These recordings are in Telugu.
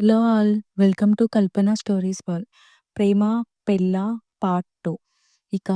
Hello all. Welcome to 'Kalpana stories world'. 'ప్రేమ పెళ్ళ పార్ట్ టూ ఇక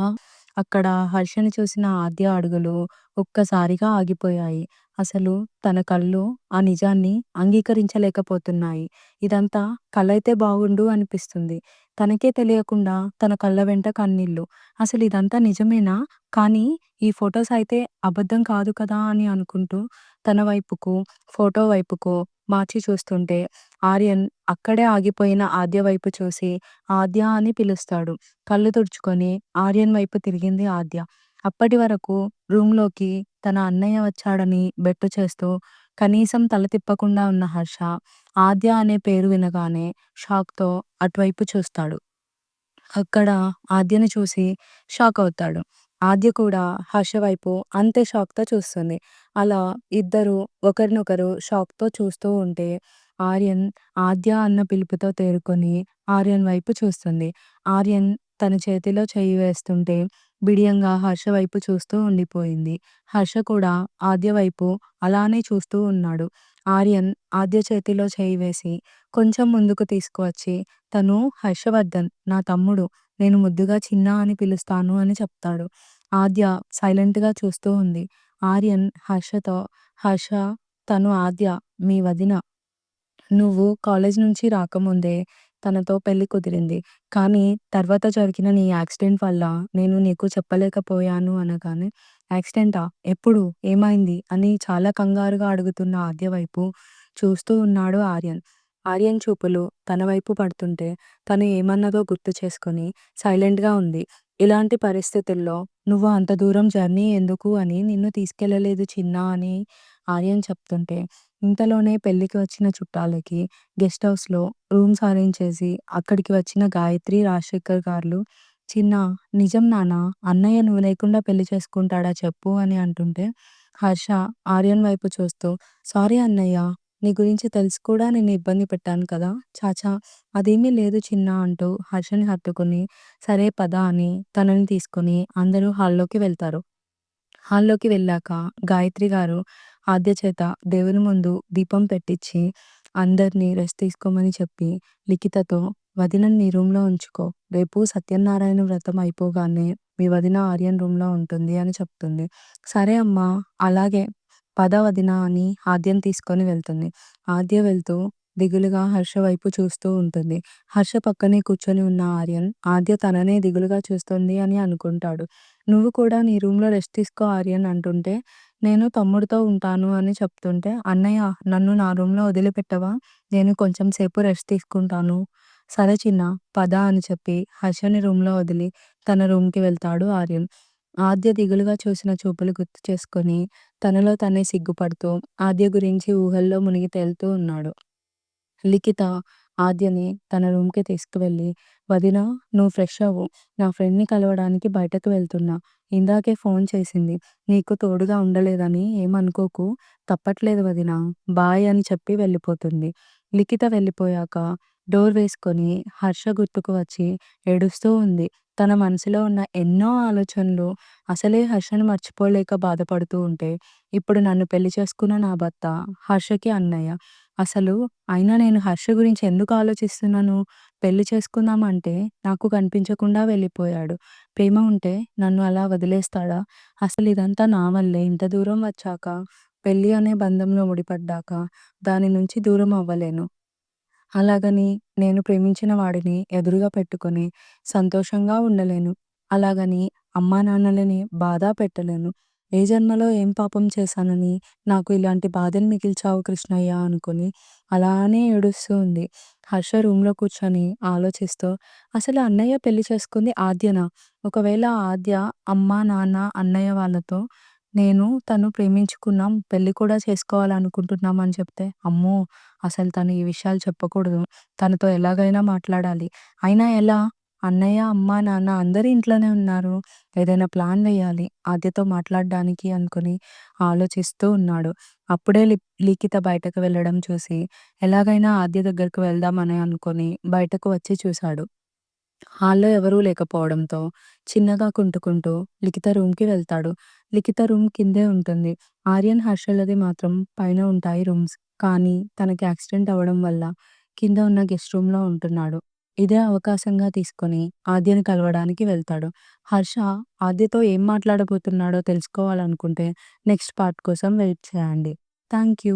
అక్కడ హర్షని చూసిన ఆద్య అడుగులు ఒక్కసారిగా ఆగిపోయాయి. అసలు తన కళ్ళు ఆ నిజాన్ని అంగీకరించలేకపోతున్నాయి. ఇదంతా కలైతే బాగుండు అనిపిస్తుంది. తనకే తెలియకుండా తన కళ్ళ వెంట కన్నీళ్ళు. అసలు ఇదంతా నిజమేనా? కానీ ఈ ఫోటోస్ అయితే అబద్ధం కాదు కదా అని అనుకుంటూ తన వైపుకు, ఫోటో వైపుకు మార్చి చూస్తుంటే ఆర్యన్ అక్కడే ఆగిపోయిన ఆద్య వైపు చూసి ఆద్య అని పిలుస్తాడు. కళ్ళు తుడుచుకొని ఆర్యన్ వైపు తిరిగింది ఆద్య. అప్పటి వరకు రూంలోకి తన అన్నయ్య వచ్చాడని బెట్టు చేస్తూ కనీసం తల తిప్పకుండా ఉన్న హర్ష ఆద్య అనే పేరు వినగానే షాక్‌తో అటువైపు చూస్తాడు. అక్కడ ఆద్యని చూసి షాక్ అవుతాడు. ఆద్య కూడా హర్ష వైపు అంతే షాక్‌తో చూస్తుంది. అలా ఇద్దరు ఒకరినొకరు షాక్‌తో చూస్తూ ఉంటే ఆర్యన్ ఆద్య అన్న పిలుపుతో తేరుకొని ఆర్యన్ వైపు చూస్తుంది. ఆర్యన్ తన చేతిలో చేయి వేస్తుంటే బిడియంగా హర్ష వైపు చూస్తూ ఉండిపోయింది. హర్ష కూడా ఆద్య వైపు అలానే చూస్తూ ఉన్నాడు. ఆర్యన్ ఆద్య చేతిలో చేయి వేసి కొంచెం ముందుకు తీసుకువచ్చి తను హర్షవర్ధన్ నా తమ్ముడు. నేను ముద్దుగా చిన్నా అని పిలుస్తాను అని చెప్తాడు. ఆద్య సైలెంట్‌గా చూస్తూ ఉంది. ఆర్యన్ హర్షతో హర్ష తను ఆద్య మీ వదిన. నువ్వు కాలేజ్ నుంచి రాకముందే తనతో పెళ్ళి కుదిరింది. కానీ తర్వాత జరిగిన నీ యాక్సిడెంట్ వల్ల నేను నీకు చెప్పలేకపోయాను అనగానే యాక్సిడెంటా? ఎప్పుడు? ఏమైంది? అని చాలా కంగారుగా అడుగుతున్న ఆద్య వైపు చూస్తూ ఉన్నాడు ఆర్యన్. ఆర్యన్ చూపులు తన వైపు పడుతుంటే తను ఏమన్నదో గుర్తు చేసుకొని సైలెంట్‌గా ఉంది. ఇలాంటి పరిస్థితుల్లో నువ్వు అంత దూరం జర్నీ ఎందుకు అని నిన్ను తీసుకెళ్ళలేదు చిన్నా అని ఆర్యన్ చెప్తుంటే ఇంతలోనే పెళ్ళికి వచ్చిన చుట్టాలకి గెస్ట్ హౌస్‌లో రూమ్స్ అరేంజ్ చేసి అక్కడికి వచ్చిన గాయత్రి, రాజశేఖర్ గార్లు చిన్నా నిజం నానా అన్నయ్య నువ్వు లేకుండా పెళ్ళి చేసుకుంటాడా చెప్పు అని అంటుంటే హర్ష ఆర్యన్ వైపు చూస్తూ సారీ అన్నయ్య నీ గురించి తెలిసి కూడా నిన్ను ఇబ్బంది పెట్టాను కదా! చాచా అదేమీ లేదు చిన్నా అంటూ హర్షని హత్తుకుని సరే పద అని తనని తీసుకొని అందరూ హాల్లోకి వెళ్తారు. హాల్లోకి వెళ్ళాక గాయత్రి గారు ఆద్య చేత దేవుని ముందు దీపం పెట్టించి అందరినీ రెస్ట్ తీసుకోమని చెప్పి లిఖితతో వదినని నీ రూమ్‌లో ఉంచుకో. రేపు సత్యనారాయణ వ్రతం అయిపోగానే మీ వదిన ఆర్యన్ రూమ్‌లో ఉంటుంది అని చెప్తుంది. సరే అమ్మా అలాగే పద వదిన అని ఆద్యం తీసుకొని వెళ్తుంది. ఆద్య వెళ్తూ దిగులుగా హర్ష వైపు చూస్తూ ఉంటుంది. హర్ష పక్కనే కూర్చొని ఉన్న ఆర్యన్ ఆద్య తననే దిగులుగా చూస్తుంది అని అనుకుంటాడు. నువ్వు కూడా నీ రూమ్‌లో రెస్ట్ తీసుకో ఆర్యన్ అంటుంటే నేను తమ్ముడితో ఉంటాను అని చెప్తుంటే అన్నయ్య నన్ను నా రూమ్‌లో వదిలిపెట్టవా? నేను కొంచెం సేపు రెస్ట్ తీసుకుంటాను. సరే చిన్నా పద అని చెప్పి హర్షని రూమ్‌లో వదిలి తన రూమ్‌కి వెళ్తాడు ఆర్యన్. ఆద్య దిగులుగా చూసిన చూపులు గుర్తు చేసుకొని తనలో తనే సిగ్గుపడుతూ ఆద్య గురించి ఊహల్లో మునిగి తేలుతూ ఉన్నాడు. లిఖిత ఆద్యని తన రూమ్‌కి తీసుకువెళ్ళి వదినా నువ్వు ఫ్రెష్ అవ్వు. నా ఫ్రెండ్‌ని కలవడానికి బయటకు వెళ్తున్నా. ఇందాకే ఫోన్ చేసింది. నీకు తోడుగా ఉండలేదని ఏమనుకోకు. తప్పట్లేదు వదినా. బాయ్ అని చెప్పి వెళ్ళిపోతుంది. లిఖిత వెళ్ళిపోయాక డోర్ వేసుకొని హర్ష గుర్తుకు వచ్చి ఏడుస్తూ ఉంది. తన మనసులో ఉన్న ఎన్నో ఆలోచనలు అసలే హర్షను మర్చిపోలేక బాధపడుతూ ఉంటే ఇప్పుడు నన్ను పెళ్ళి చేసుకున్న నా భర్త హర్షకి అన్నయ్య. అసలు అయినా నేను హర్ష గురించి ఎందుకు ఆలోచిస్తున్నాను? పెళ్ళి చేసుకుందాం అంటే నాకు కనిపించకుండా వెళ్ళిపోయాడు. ప్రేమ ఉంటే నన్ను అలా వదిలేస్తాడా? అసలు ఇదంతా నా వల్లే ఇంత దూరం వచ్చాక పెళ్ళి అనే బంధంలో ముడిపడ్డాక దాని నుంచి దూరం అవ్వలేను. అలాగని నేను ప్రేమించిన వాడిని ఎదురుగా పెట్టుకొని సంతోషంగా ఉండలేను. అలాగని అమ్మానాన్నలని బాధ పెట్టలేను. ఏ జన్మలో ఏం పాపం చేశానని నాకు ఇలాంటి బాధను మిగిల్చావు కృష్ణయ్య అనుకుని అలానే ఏడుస్తూ ఉంది. హర్ష రూమ్‌లో కూర్చొని ఆలోచిస్తూ అసలు అన్నయ్య పెళ్ళి చేసుకుంది ఆద్యనా? ఒకవేళ ఆద్య అమ్మ, నాన్న, అన్నయ్య వాళ్ళతో నేను, తను ప్రేమించుకున్నాం. పెళ్ళి కూడా చేసుకోవాలనుకుంటున్నాం అని చెప్తే అమ్మో! అసలు తను ఈ విషయాలు చెప్పకూడదు. తనతో ఎలాగైనా మాట్లాడాలి. అయినా ఎలా? అన్నయ్య, అమ్మ, నాన్న అందరూ ఇంట్లోనే ఉన్నారు. ఏదైనా ప్లాన్ వేయాలి ఆద్యతో మాట్లాడడానికి అనుకుని ఆలోచిస్తూ ఉన్నాడు. అప్పుడే లి లిఖిత బయటకు వెళ్ళడం చూసి ఎలాగైనా ఆద్య దగ్గరకు వెళ్దామని అనుకుని బయటకు వచ్చి చూశాడు. హాల్‌లో ఎవరూ లేకపోవడంతో చిన్నగా కుంటుకుంటూ లిఖిత రూమ్‌కి వెళ్తాడు. లిఖిత రూమ్ కిందే ఉంటుంది. ఆర్యన్, హర్షలది మాత్రం పైన ఉంటాయి రూమ్స్. కానీ తనకి యాక్సిడెంట్ అవ్వడం వల్ల కింద ఉన్న గెస్ట్ రూమ్‌లో ఉంటున్నాడు. ఇదే అవకాశంగా తీసుకొని ఆద్యని కలవడానికి వెళ్తాడు. హర్ష ఆద్యతో ఏం మాట్లాడబోతున్నాడో తెలుసుకోవాలనుకుంటే నెక్స్ట్ పార్ట్ కోసం వెయిట్ చేయండి. Thank you.